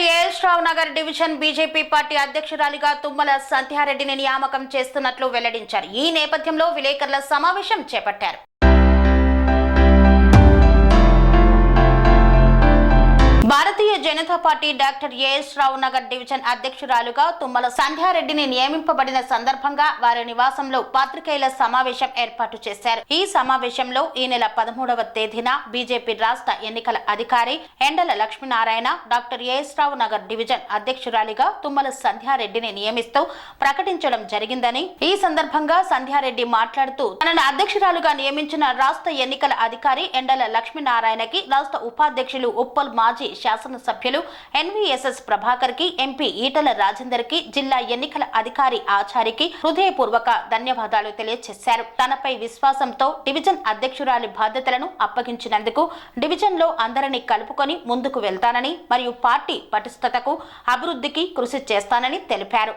Doctor AS Rao Nagar division BJP party అధ్యక్షురాలిగా Tummala సంధ్యారెడ్డిని నియామకం చేస్తున్నట్లు వెల్లడించారు. ఈ నేపథ్యంలో విలేకరుల సమావేశం చేపట్టారు. Janata party doctor A S Rao Nagar division అధ్యక్షురాలుగా తుమ్మల సంధ్యారెడ్డిని నియమింపబడిన సందర్భంగా వారి నివాసంలో పాత్రికేయుల సమావేశం ఏర్పాటు చేశారు. ఈ సమావేశంలో ఈ నెల పదమూడవ తేదీన బీజేపీ రాష్ట్ర ఎన్నికల అధికారి Endala Lakshminarayana doctor AS Rao Nagar division అధ్యక్షురాలిగా Tummala సంధ్యారెడ్డిని నియమిస్తూ ప్రకటించడం జరిగిందని ఈ సందర్భంగా సంధ్యారెడ్డి మాట్లాడుతూ తనను అధ్యక్షురాలుగా నియమించిన రాష్ట్ర ఎన్నికల అధికారి ఎండల లక్ష్మీనారాయణకి రాష్ట్ర ఉపాధ్యక్షులు ఉప్పల్ మాజీ శాసనసభ్యులు ఎన్వీఎస్ఎస్ ప్రభాకర్కి ఎంపీ ఈటల రాజేందర్కి జిల్లా ఎన్నికల అధికారి ఆచారికి హృదయపూర్వక ధన్యవాదాలు తెలియజేశారు. తనపై విశ్వాసంతో డివిజన్ అధ్యక్షురాలి బాధ్యతలను అప్పగించినందుకు డివిజన్లో అందరినీ కలుపుకొని ముందుకు వెళ్తానని మరియు పార్టీ పటిష్టతకు అభివృద్ధికి కృషి చేస్తానని తెలిపారు.